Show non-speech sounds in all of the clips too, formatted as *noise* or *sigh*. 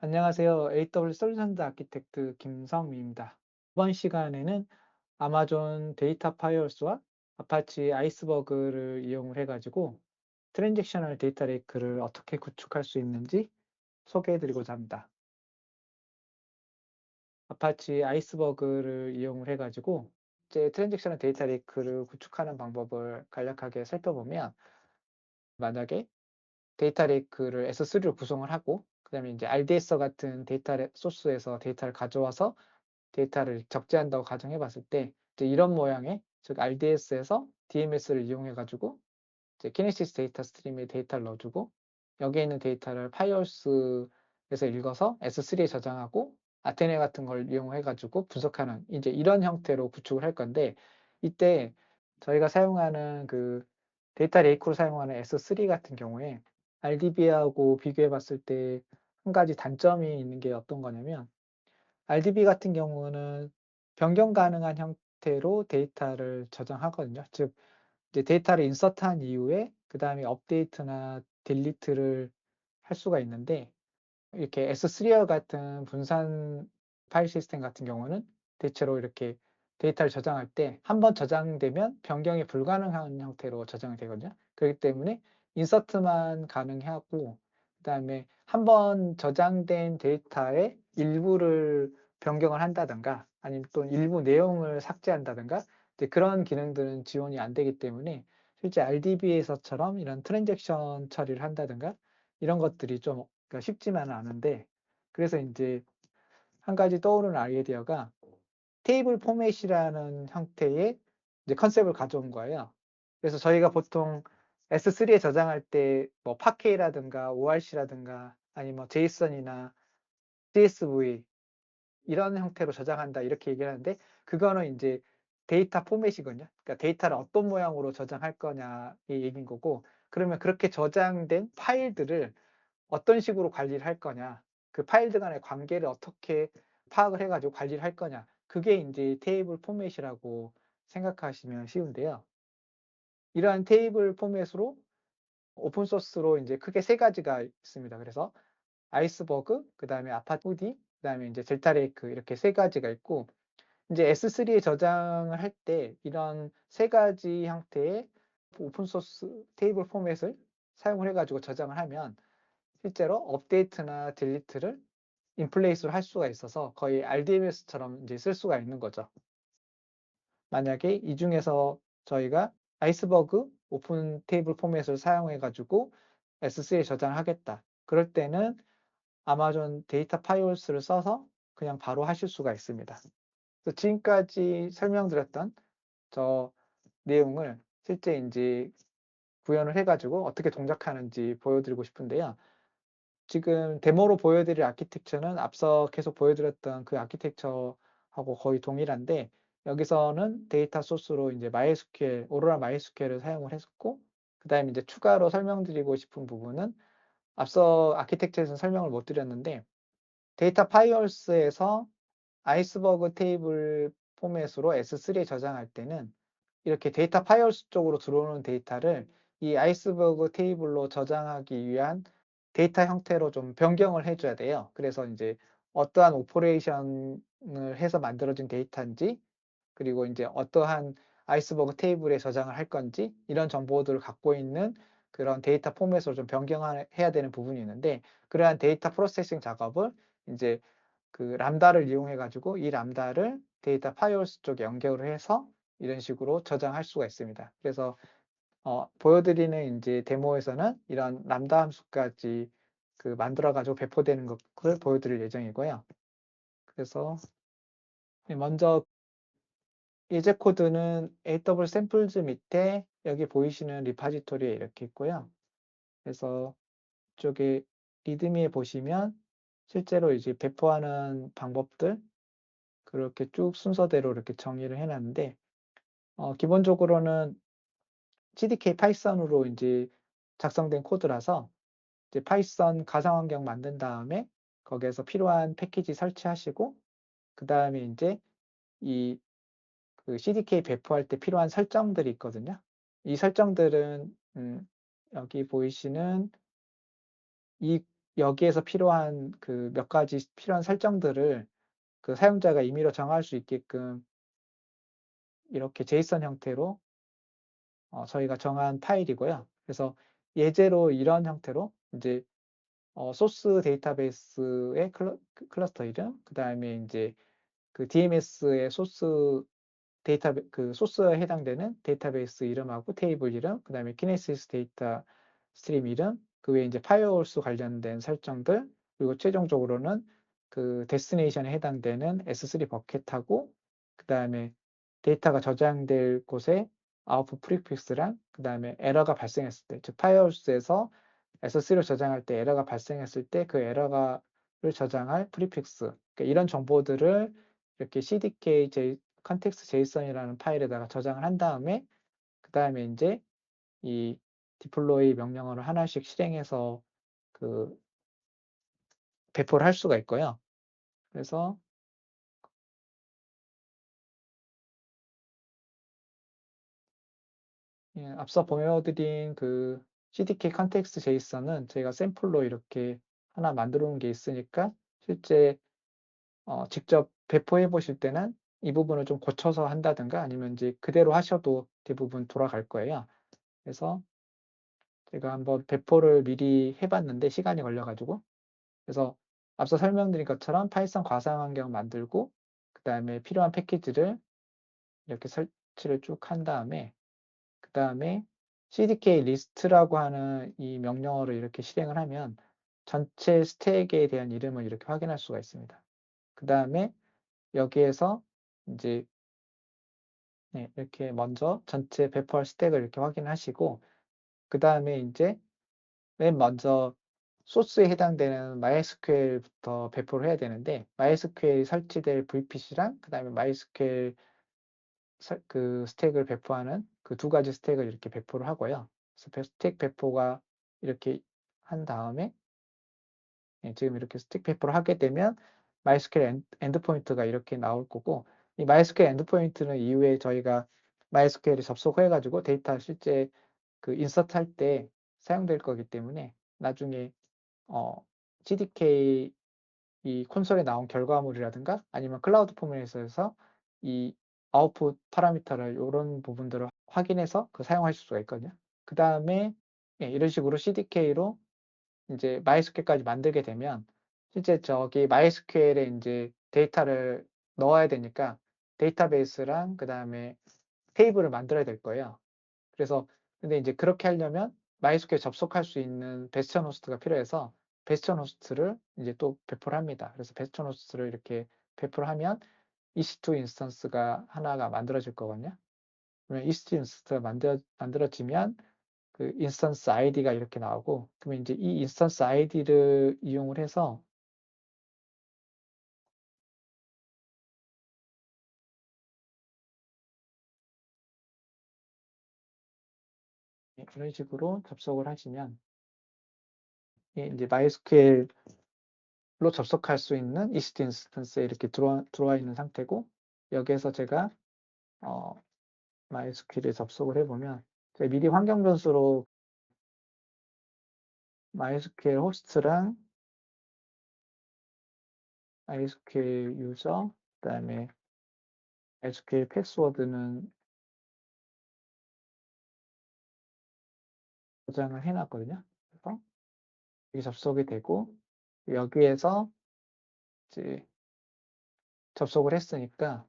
안녕하세요. AWS 솔루션즈 아키텍트 김성미입니다. 이번 시간에는 아마존 데이터 파이어스와 아파치 아이스버그를 이용을 해가지고 트랜잭셔널 데이터 레이크를 어떻게 구축할 수 있는지 소개해드리고자 합니다. 아파치 아이스버그를 이용을 해가지고 이제 트랜잭셔널 데이터 레이크를 구축하는 방법을 간략하게 살펴보면 만약에 데이터 레이크를 S3로 구성을 하고 그다음에 이제 RDS 같은 데이터 소스에서 데이터를 가져와서 데이터를 적재한다고 가정해 봤을 때 이제 이런 모양의 즉 RDS에서 DMS를 이용해 가지고 이제 키네시스 데이터 스트림에 데이터를 넣어주고 여기에 있는 데이터를 파이어스에서 읽어서 S3에 저장하고 아테네 같은 걸 이용해 가지고 분석하는 이제 이런 형태로 구축을 할 건데 이때 저희가 사용하는 그 데이터 레이크로 사용하는 S3 같은 경우에 RDB하고 비교해 봤을 때 한 가지 단점이 있는 게 어떤 거냐면 RDB 같은 경우는 변경 가능한 형태로 데이터를 저장하거든요. 즉 이제 데이터를 인서트한 이후에 그 다음에 업데이트나 딜리트를 할 수가 있는데 이렇게 S3와 같은 분산 파일 시스템 같은 경우는 대체로 이렇게 데이터를 저장할 때 한 번 저장되면 변경이 불가능한 형태로 저장이 되거든요. 그렇기 때문에 인서트만 가능하고 그다음에 한 번 저장된 데이터의 일부를 변경을 한다든가 아니면 또 일부 내용을 삭제한다든가 그런 기능들은 지원이 안 되기 때문에 실제 RDB에서처럼 이런 트랜잭션 처리를 한다든가 이런 것들이 좀 그러니까 쉽지만은 않은데 그래서 이제 한 가지 떠오르는 아이디어가 테이블 포맷이라는 형태의 컨셉을 가져온 거예요. 그래서 저희가 보통 S3에 저장할 때 뭐 파케이라든가 ORC라든가 아니면 뭐 제이슨이나 CSV 이런 형태로 저장한다 이렇게 얘기를 하는데 그거는 이제 데이터 포맷이거든요. 그러니까 데이터를 어떤 모양으로 저장할 거냐의 얘기인 거고 그러면 그렇게 저장된 파일들을 어떤 식으로 관리를 할 거냐 그 파일들 간의 관계를 어떻게 파악을 해가지고 관리를 할 거냐 그게 이제 테이블 포맷이라고 생각하시면 쉬운데요. 이러한 테이블 포맷으로 오픈 소스로 이제 크게 세 가지가 있습니다. 그래서 아이스버그, 그 다음에 아파후디, 그 다음에 이제 델타 레이크 이렇게 세 가지가 있고 이제 S3에 저장을 할 때 이런 세 가지 형태의 오픈 소스 테이블 포맷을 사용을 해가지고 저장을 하면 실제로 업데이트나 딜리트를 인플레이스로 할 수가 있어서 거의 RDMS처럼 이제 쓸 수가 있는 거죠. 만약에 이 중에서 저희가 아이스버그 오픈 테이블 포맷을 사용해 가지고 S3에 저장하겠다. 그럴 때는 아마존 데이터 파이올스를 써서 그냥 바로 하실 수가 있습니다. 지금까지 설명드렸던 저 내용을 실제 이제 구현을 해가지고 어떻게 동작하는지 보여드리고 싶은데요. 지금 데모로 보여드릴 아키텍처는 앞서 계속 보여드렸던 그 아키텍처하고 거의 동일한데 여기서는 데이터 소스로 이제 MySQL, 오로라 MySQL을 사용을 했었고 그 다음에 이제 추가로 설명드리고 싶은 부분은 앞서 아키텍처에서 설명을 못 드렸는데 데이터 파이얼스에서 아이스버그 테이블 포맷으로 S3에 저장할 때는 이렇게 데이터 파이얼스 쪽으로 들어오는 데이터를 이 아이스버그 테이블로 저장하기 위한 데이터 형태로 좀 변경을 해줘야 돼요. 그래서 이제 어떠한 오퍼레이션을 해서 만들어진 데이터인지 그리고 이제 어떠한 아이스버그 테이블에 저장을 할 건지 이런 정보들을 갖고 있는 그런 데이터 포맷으로 좀 변경해야 되는 부분이 있는데 그러한 데이터 프로세싱 작업을 이제 그 람다를 이용해 가지고 이 람다를 데이터 파이올스 쪽에 연결을 해서 이런 식으로 저장할 수가 있습니다. 그래서 어, 보여드리는 이제 데모에서는 이런 람다 함수까지 그 만들어 가지고 배포되는 것을 보여드릴 예정이고요. 그래서 먼저 예제 코드는 AW 샘플즈 밑에 여기 보이시는 리파지토리에 이렇게 있고요. 그래서 이쪽에 리드미에 보시면 실제로 이제 배포하는 방법들 그렇게 쭉 순서대로 이렇게 정리를 해놨는데 어, 기본적으로는 CDK 파이썬으로 이제 작성된 코드라서 이제 파이썬 가상환경 만든 다음에 거기에서 필요한 패키지 설치하시고 그 다음에 이제 이 그 CDK 배포할 때 필요한 설정들이 있거든요. 이 설정들은 음, 여기 보이시는 이 여기에서 필요한 그 몇 가지 필요한 설정들을 그 사용자가 임의로 정할 수 있게끔 이렇게 제이슨 형태로 어 저희가 정한 파일이고요. 그래서 예제로 이런 형태로 인제 어 소스 데이터베이스의 클러 그 클러스터 이름 그 다음에 인제 그 DMS의 소스 데이터베 그 소스에 해당되는 데이터베이스 이름하고 테이블 이름 그 다음에 키네시스 데이터 스트림 이름 그 외에 인제 파이어홀스 관련된 설정들 그리고 최종적으로는 그 데스티네이션에 해당되는 S3 버켓하고 그 다음에 데이터가 저장될 곳에 아웃풋 프리픽스랑 그 다음에 에러가 발생했을 때 즉 파이어홀스에서 S3로 저장할 때 에러가 발생했을 때 그 에러가 를 저장할 프리픽스 그러니까 이런 정보들을 이렇게 CDK 제이슨이라는 파일에다가 저장을 한 다음에 그 다음에 인제 이 디플로이 명령어를 하나씩 실행해서 그 배포를 할 수가 있고요. 그래서 예 앞서 보여드린 그 CDK 컨텍스트 제이슨은 저희가 샘플로 이렇게 하나 만들어 놓은 게 있으니까 실제 어 직접 배포해 보실 때는 이 부분을 좀 고쳐서 한다든가 아니면 인제 그대로 하셔도 대부분 돌아갈 거예요. 그래서 제가 한번 배포를 미리 해 봤는데 시간이 걸려 가지고 그래서 앞서 설명드린 것처럼 파이썬 과상 환경 만들고 그 다음에 필요한 패키지를 이렇게 설치를 쭉 한 다음에 그 다음에 CDK 리스트라고 하는 이 명령어를 이렇게 실행을 하면 전체 스택에 대한 이름을 이렇게 확인할 수가 있습니다. 그 다음에 여기에서 인제 네 이렇게 먼저 전체 배포할 스택을 이렇게 확인하시고 그 다음에 인제 맨 먼저 소스에 해당되는 MySQL부터 배포를 해야 되는데 MySQL이 설치될 VPC랑 그 다음에 MySQL 설그 스택을 배포하는 그 두 가지 스택을 이렇게 배포를 하고요. 그래서 배 스택 배포가 이렇게 한 다음에 예 지금 이렇게 스택 배포를 하게 되면 MySQL 엔 엔드포인트가 이렇게 나올 거고 이 MySQL 엔드포인트는 이후에 저희가 MySQL에 접속해 가지고 데이터 실제 그 인서트 할 때 사용될 거기 때문에 나중에 어 CDK 이 콘솔에 나온 결과물이라든가 아니면 클라우드 포맷에서 이 아웃풋 파라미터를 요런 부분들을 확인해서 그 사용하실 수가 있거든요. 그 다음에 예 이런 식으로 CDK로 인제 MySQL까지 만들게 되면 실제 저기 MySQL에 인제 데이터를 넣어야 되니까 데이터베이스랑 그 다음에 테이블을 만들어야 될 거예요. 그래서 근데 인제 그렇게 하려면 MySQL에 접속할 수 있는 베스천 호스트가 필요해서 베스천 호스트를 이제 또 배포를 합니다. 그래서 베스천 호스트를 이렇게 배포를 하면 EC2 인스턴스가 하나가 만들어질 거거든요. 그러면 EC2 인스턴스가 만들어 만들어지면 그 인스턴스 아이디가 이렇게 나오고 그러면 인제 이 인스턴스 아이디를 이용을 해서 그런 식으로 접속을 하시면 예 인제 MySQL로 접속할 수 있는 EC2 인스턴스에 이렇게 들어와 들어와 있는 상태고 여기에서 제가 어 MySQL에 접속을 해 보면 제가 미리 환경 변수로 MySQL 호스트랑 MySQL 유저 그 다음에 MySQL 패스워드는 저장을 해 놨거든요. 그래서 이게 접속이 되고 여기에서 이제 접속을 했으니까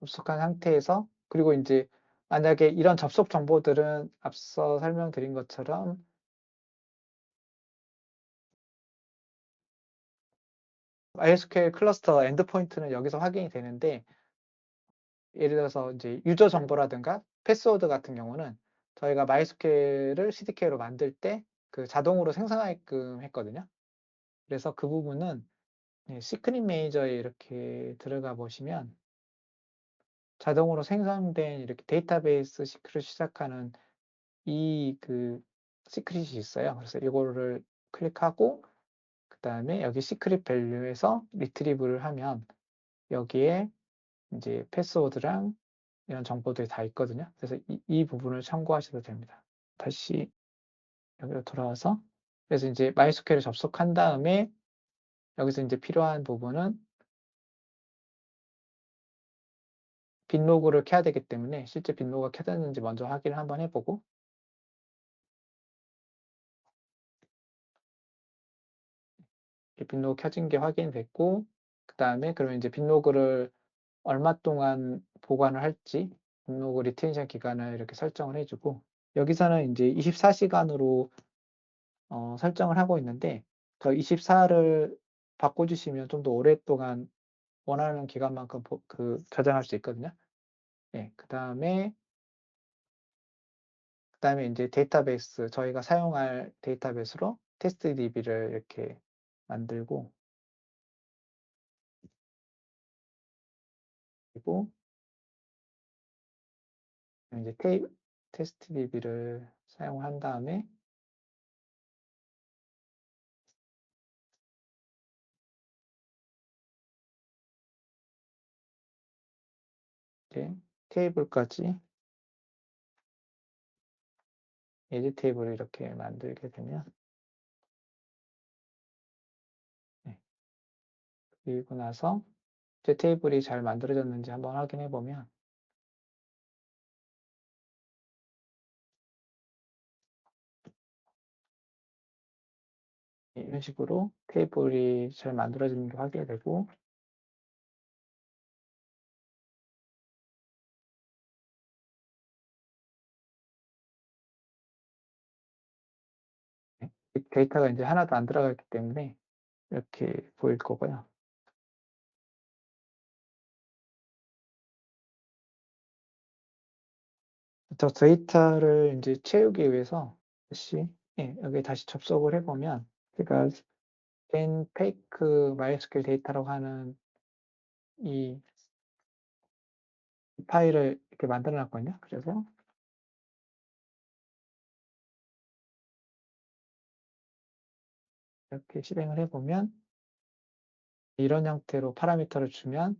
접속한 상태에서 그리고 인제 만약에 이런 접속 정보들은 앞서 설명드린 것처럼 MySQL 클러스터 엔드포인트는 여기서 확인이 되는데 예를 들어서 인제 유저 정보라든가 패스워드 같은 경우는 저희가 MySQL을 CDK로 만들 때 그 자동으로 생성하게끔 했거든요. 그래서 그 부분은 예 시크릿 매니저에 이렇게 들어가 보시면 자동으로 생성된 이렇게 데이터베이스 시크릿 시작하는 이 그 시크릿이 있어요. 그래서 이거를 클릭하고 그 다음에 여기 시크릿 밸류에서 리트리브를 하면 여기에 인제 패스워드랑 이런 정보들이 다 있거든요. 그래서 이 이 부분을 참고하셔도 됩니다. 다시 여기로 돌아와서 그래서 인제 MySQL에 접속한 다음에 여기서 인제 필요한 부분은 빈로그를 켜야 되기 때문에 실제 빈로그가 켜졌는지 먼저 확인을 한번 해 보고 이 빈로그 켜진 게 확인됐고 그 다음에 그러면 인제 빈로그를 얼마 동안 보관을 할지 빈로그 리텐션 기간을 이렇게 설정을 해 주고 여기서는 인제 24 시간으로 어 설정을 하고 있는데 저 24를 바꿔 주시면 좀 더 오랫동안 원하는 기간만큼 보 그 저장할 수 있거든요. 예. 그다음에 그 다음에 인제 데이터베이스 저희가 사용할 데이터베이스로 테스트DB를 이렇게 만들고 그리고 인제 테이 테스트DB를 사용한 다음에 이제 테이블까지 에디 테이블을 이렇게 만들게 되면 네. 그리고 나서 제 테이블이 잘 만들어졌는지 한번 확인해 보면 이런 식으로 테이블이 잘 만들어지는 게 확인이 되고 네. 데이터가 인제 하나도 안 들어가 있기 때문에 이렇게 보일 거고요. 저 데이터를 인제 채우기 위해서 다시 예 여기 다시 접속을 해 보면 제가 gen fake MySQL 데이터라고 하는 이 파일을 이렇게 만들어 놨거든요. 그래서 이렇게 실행을 해 보면 이런 형태로 파라미터를 주면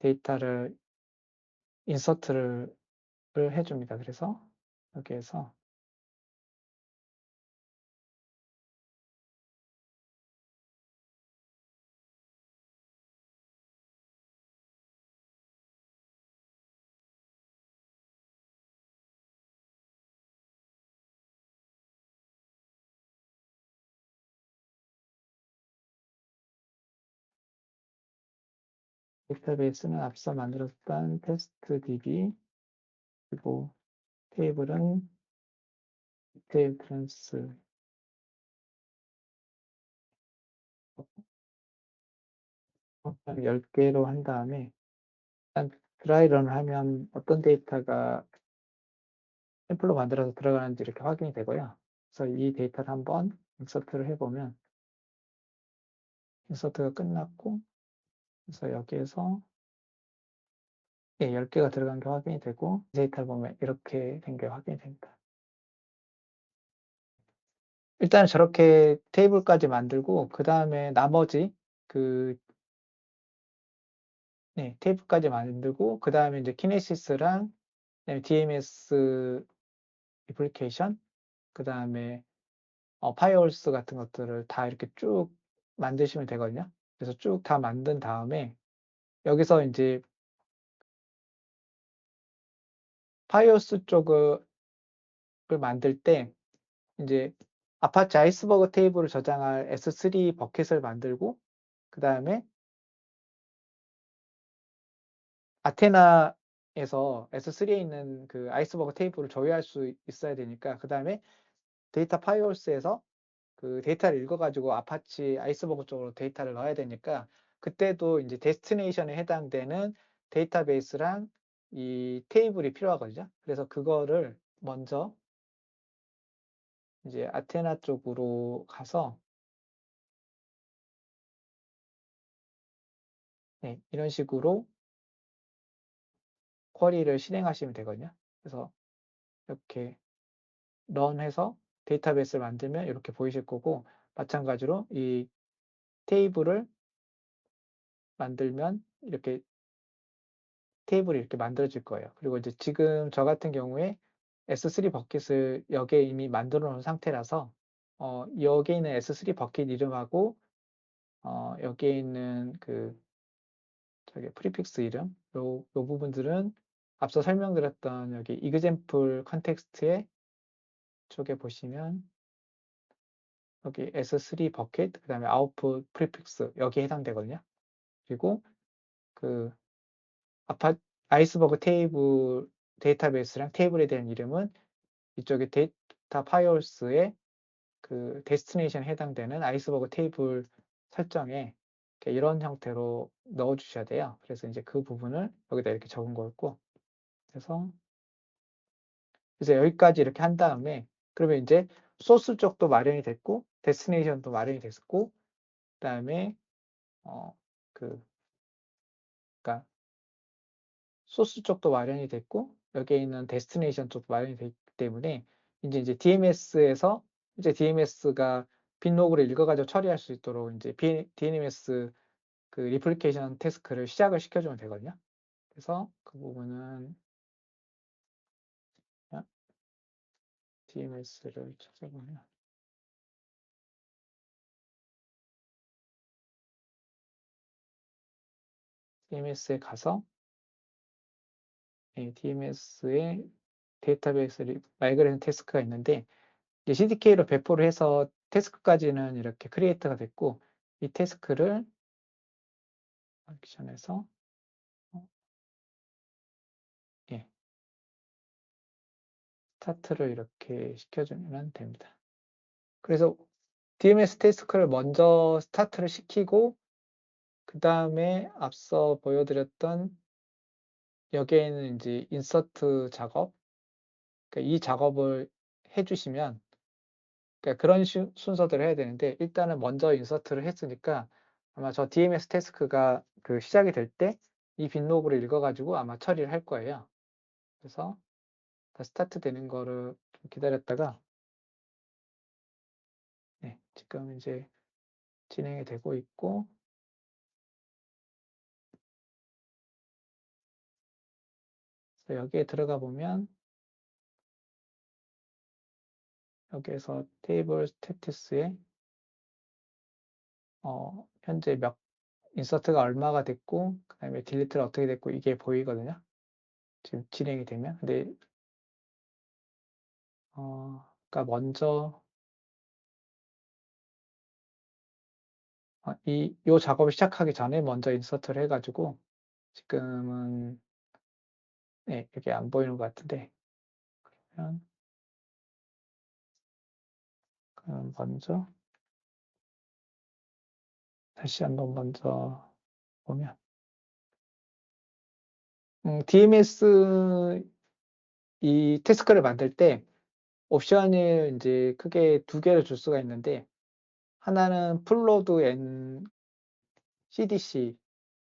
데이터를 인서트를 를해 줍니다. 그래서 여기에서 데이터베이스는 앞서 만들었던 테스트DB 그리고 테이블은 디테일 트랜스 10개로 한 다음에 일단 드라이런을 하면 어떤 데이터가 샘플로 만들어서 들어가는지 이렇게 확인이 되고요. 그래서 이 데이터를 한번 인서트를 해 보면 인서트가 끝났고 그래서 여기에서 예 10개가 들어간 게 확인이 되고 데이터를 보면 이렇게 된 게 확인이 됩니다. 일단은 저렇게 테이블까지 만들고 그 다음에 나머지 그 네 테이블까지 만들고 그 다음에 인제 키네시스랑 그다음에 DMS 애플리케이션 그 다음에 어 파이어홀스 같은 것들을 다 이렇게 쭉 만드시면 되거든요. 그래서 쭉 다 만든 다음에 여기서 인제 파이어홀스 쪽을 을 만들 때 인제 아파치 아이스버그 테이블을 저장할 S3 버켓을 만들고 그 다음에 아테나에서 S3에 있는 그 아이스버그 테이블을 조회할 수 있어야 되니까 그 다음에 데이터 파이어홀스에서 그 데이터를 읽어 가지고 아파치 아이스버그 쪽으로 데이터를 넣어야 되니까 그때도 인제 데스티네이션에 해당되는 데이터베이스랑 이 테이블이 필요하거든요. 그래서 그거를 먼저 이제 아테나 쪽으로 가서 네 이런 식으로 쿼리를 실행하시면 되거든요. 그래서 이렇게 런 해서 데이터베이스를 만들면 이렇게 보이실 거고 마찬가지로 이 테이블을 만들면 이렇게 테이블이 이렇게 만들어질 거예요. 그리고 이제 지금 저 같은 경우에 S3 버켓을 여기에 이미 만들어 놓은 상태라서 어, 여기에 있는 S3 버킷 이름하고 어, 여기에 있는 그 저기 프리픽스 이름 요, 요 부분들은 앞서 설명드렸던 여기 example 컨텍스트의 쪽에 보시면 여기 S3 버킷 그 다음에 output 프리픽스 여기에 해당되거든요. 그리고 그 아파 아이스버그 테이블 데이터베이스랑 테이블에 대한 이름은 이쪽에 데이터 파이올스의 그 데스티네이션에 해당되는 아이스버그 테이블 설정에 이런 형태로 넣어 주셔야 돼요. 그래서 이제 그 부분을 여기다 이렇게 적은 거였고 그래서 그래서 여기까지 이렇게 한 다음에 그러면 이제 소스 쪽도 마련이 됐고 데스티네이션도 마련이 됐고 그다음에 어 그 그러니까 소스 쪽도 마련이 됐고 여기에 있는 데스티네이션 쪽도 마련이 됐기 때문에 이제 이제 DMS에서 이제 DMS가 빈로그를 읽어가지고 처리할 수 있도록 이제 DNMS 그 리플리케이션 태스크를 시작을 시켜주면 되거든요. 그래서 그 부분은 DMS를 찾아보면. DMS에 가서 예, DMS의 데이터베이스 마이그레이션 태스크가 있는데 CDK로 배포를 해서 태스크까지는 이렇게 크리에이트가 됐고 이 태스크를 액션에서 스타트를 이렇게 시켜주면 됩니다. 그래서 DMS 태스크를 먼저 스타트를 시키고 그 다음에 앞서 보여드렸던 여기에는 이제 인서트 작업 그러니까 이 작업을 해주시면 그러니까 그런 시, 순서대로 해야 되는데 일단은 먼저 인서트를 했으니까 아마 저 DMS 태스크가 그 시작이 될 때 이 빈로그를 읽어가지고 아마 처리를 할 거예요. 그래서 다 스타트 되는 거를 좀 기다렸다가 네, 지금 이제 진행이 되고 있고 여기에 들어가 보면 여기에서 테이블 스태티스에 어, 현재 몇 인서트가 얼마가 됐고 그 다음에 딜리트가 어떻게 됐고 이게 보이거든요. 지금 진행이 되면 근데 어, 그러니까 먼저 어, 이, 요 작업을 시작하기 전에 먼저 인서트를 해가지고 지금은 네, 이게 안 보이는 것 같은데 그러면 그럼 먼저 다시 한번 먼저 보면 음, DMS 이 태스크를 만들 때 옵션을 이제 크게 두 개를 줄 수가 있는데 하나는 플로드 앤 CDC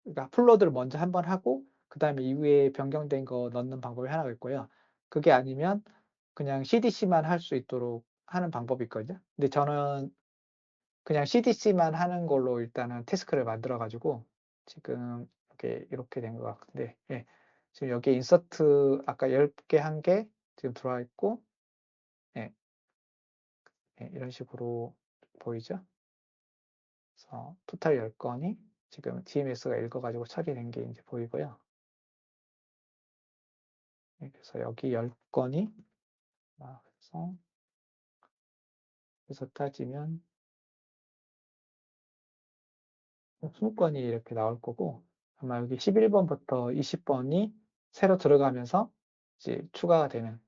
그러니까 플로드를 먼저 한번 하고 그 다음에 이후에 변경된 거 넣는 방법이 하나가 있고요. 그게 아니면 그냥 CDC만 할 수 있도록 하는 방법이 있거든요. 근데 저는 그냥 CDC만 하는 걸로 일단은 태스크를 만들어 가지고 지금 이렇게 이렇게 된 것 같은데 예. 지금 여기 인서트 아까 10개 한 개 지금 들어와 있고 이런 식으로 보이죠? 그래서 토탈 10건이 지금 DMS가 읽어가지고 처리된 게 이제 보이고요. 예, 그래서 여기 10건이 아, 그래서 그래서 따지면 20건이 이렇게 나올 거고 아마 여기 11번부터 20번이 새로 들어가면서 이제 추가가 되는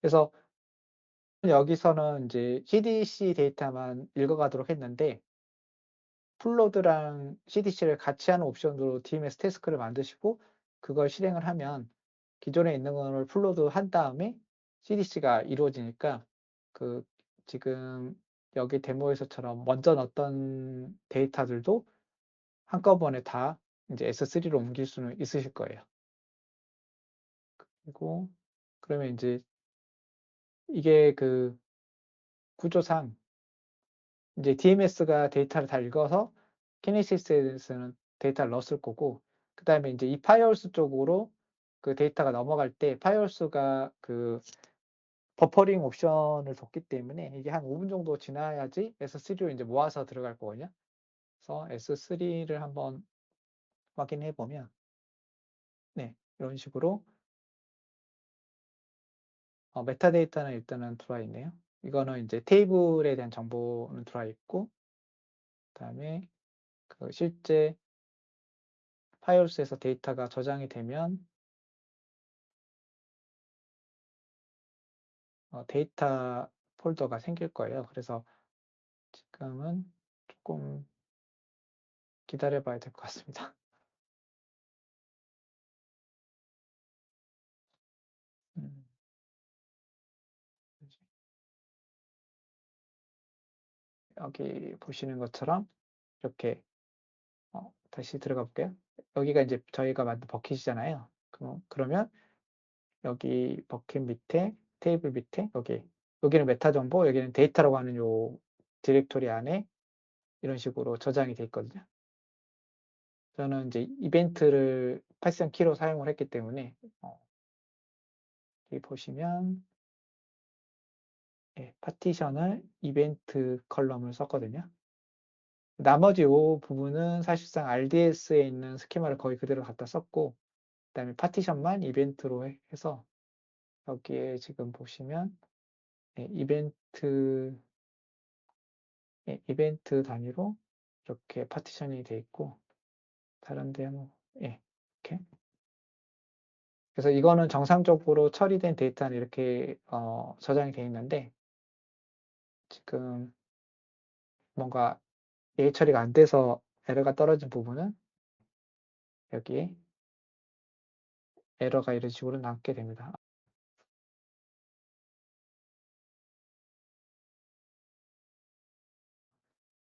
그래서 여기서는 이제 CDC 데이터만 읽어가도록 했는데 플로드랑 CDC를 같이 하는 옵션으로 DMS 태스크를 만드시고 그걸 실행을 하면 기존에 있는 거를 플로드 한 다음에 CDC가 이루어지니까 그 지금 여기 데모에서처럼 먼저 넣었던 데이터들도 한꺼번에 다 이제 S3로 옮길 수는 있으실 거예요. 그리고 그러면 이제 이게 그 구조상 이제 DMS가 데이터를 다 읽어서 키네시스에서는 데이터를 넣었을 거고 그 다음에 이제 이 파이얼스 쪽으로 그 데이터가 넘어갈 때 파이얼스가 그 버퍼링 옵션을 뒀기 때문에 이게 한 5분 정도 지나야지 S3로 이제 모아서 들어갈 거거든요. 그래서 S3를 한번 확인해 보면 네, 이런 식으로 어, 메타데이터는 일단은 들어와 있네요. 이거는 이제 테이블에 대한 정보는 들어와 있고 그다음에 그 실제 파이오스에서 데이터가 저장이 되면 어, 데이터 폴더가 생길 거예요. 그래서 지금은 조금 기다려 봐야 될 것 같습니다. 여기 보시는 것처럼 이렇게 어, 다시 들어가 볼게요. 여기가 이제 저희가 만든 버킷이잖아요. 그럼, 그러면 여기 버킷 밑에 테이블 밑에 여기 여기는 메타 정보 여기는 데이터라고 하는 요 디렉토리 안에 이런 식으로 저장이 돼 있거든요. 저는 이제 이벤트를 파이썬 키로 사용을 했기 때문에 어, 여기 보시면 예, 파티션을 이벤트 컬럼을 썼거든요. 나머지 요 부분은 사실상 RDS에 있는 스키마를 거의 그대로 갖다 썼고 그 다음에 파티션만 이벤트로 해서 여기에 지금 보시면 예, 이벤트 예, 이벤트 단위로 이렇게 파티션이 돼 있고 다른 데 뭐, 예, 이렇게 그래서 이거는 정상적으로 처리된 데이터는 이렇게 어, 저장이 되어 있는데 지금 뭔가 예의 처리가 안 돼서 에러가 떨어진 부분은 여기에 에러가 이런 식으로 남게 됩니다.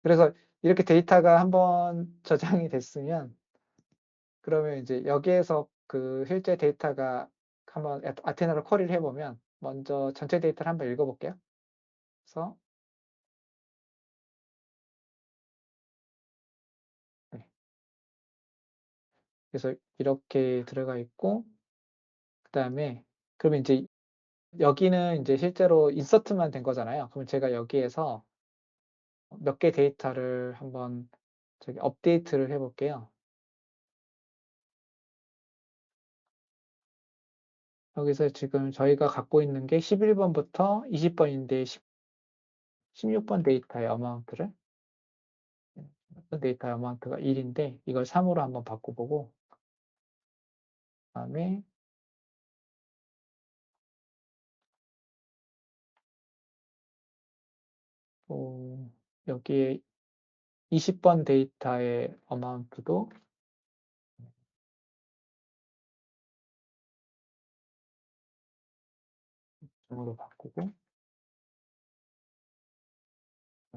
그래서 이렇게 데이터가 한번 *laughs* 저장이 됐으면 그러면 이제 여기에서 그 실제 데이터가 한번 아테나로 쿼리를 해보면 먼저 전체 데이터를 한번 읽어볼게요. 그래서 네. 그래서 이렇게 들어가 있고 그 다음에 그러면 이제 여기는 이제 실제로 인서트만 된 거잖아요. 그럼 제가 여기에서 몇 개 데이터를 한번 저기 업데이트를 해볼게요. 여기서 지금 저희가 갖고 있는 게 11번부터 20번인데 16번 데이터의 어마운트를 데이터의 어마운트가 1인데 이걸 3으로 한번 바꿔보고 그다음에 또 여기에 20번 데이터의 어마운트도 으로 바꾸고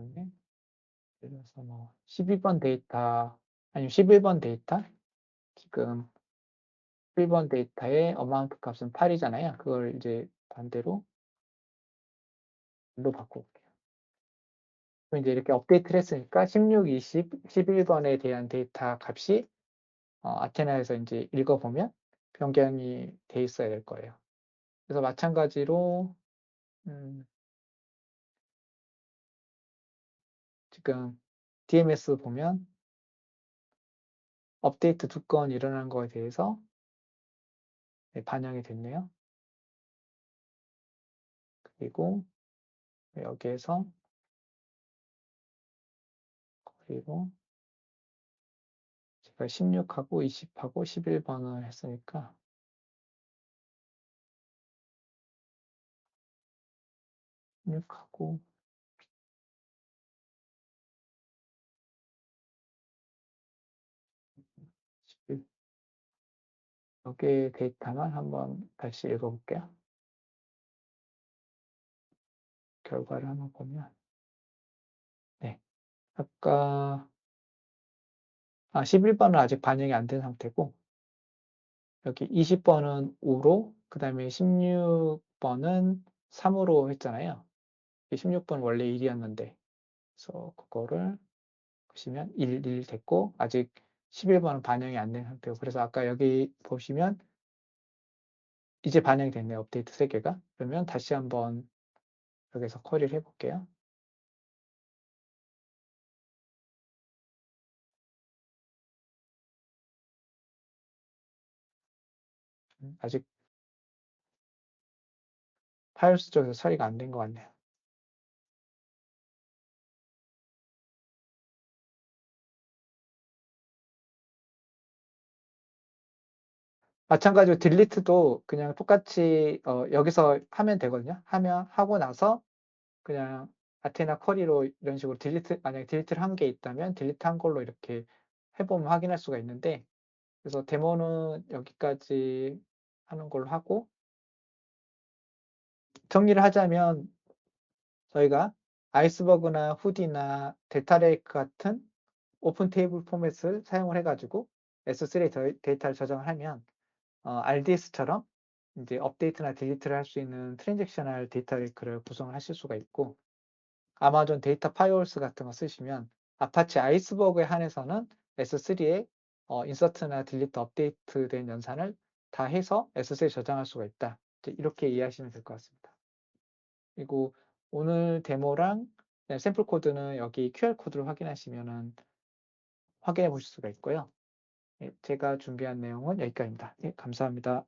그다음에 예를 들어서 뭐 12번 데이터 아니면 11번 데이터 지금 11번 데이터의 어마운트 값은 8이잖아요. 그걸 이제 반대로 로 바꿔볼게요. 그럼 이제 이렇게 업데이트를 했으니까 16, 20, 11번에 대한 데이터 값이 어, 아테나에서 이제 읽어보면 변경이 돼 있어야 될 거예요. 그래서 마찬가지로 음, 지금 DMS 보면 업데이트 두 건 일어난 거에 대해서 네, 반영이 됐네요. 그리고 여기에서 그리고 제가 16하고 20하고 11번을 했으니까 16하고 11 여기 데이터만 한번 다시 읽어볼게요. 결과를 한번 보면 네 아까 아 11번은 아직 반영이 안 된 상태고 여기 20번은 5로 그 다음에 16번은 3으로 했잖아요. 16번 원래 1이었는데 그래서 그거를 보시면 1, 1 됐고 아직 11번은 반영이 안 된 상태고 그래서 아까 여기 보시면 이제 반영이 됐네요, 업데이트 3 개가. 그러면 다시 한번 여기서 쿼리를 해 볼게요. 음 아직 파일스 쪽에서 처리가 안 된 것 같네요. 마찬가지로 딜리트도 그냥 똑같이 어 여기서 하면 되거든요. 하면 하고 나서 그냥 아테나 쿼리로 이런 식으로 딜리트 만약에 딜리트를 한 게 있다면 딜리트 한 걸로 이렇게 해 보면 확인할 수가 있는데 그래서 데모는 여기까지 하는 걸로 하고 정리를 하자면 저희가 아이스버그나 후디나 델타 레이크 같은 오픈 테이블 포맷을 사용을 해 가지고 S3에 더 데이터를 저장을 하면 어 RDS처럼 인제 업데이트나 딜리트를 할 수 있는 트랜잭셔널 데이터 레이크를 구성을 하실 수가 있고 아마존 데이터 파이어홀스 같은 거 쓰시면 아파치 아이스버그에 한해서는 S3에 어 인서트나 딜리트 업데이트된 연산을 다 해서 S3에 저장할 수가 있다. 이제 이렇게 이해하시면 될 것 같습니다. 그리고 오늘 데모랑 네 샘플 코드는 여기 QR 코드를 확인하시면은 확인해 보실 수가 있고요. 예 제가 준비한 내용은 여기까지입니다. 예 감사합니다.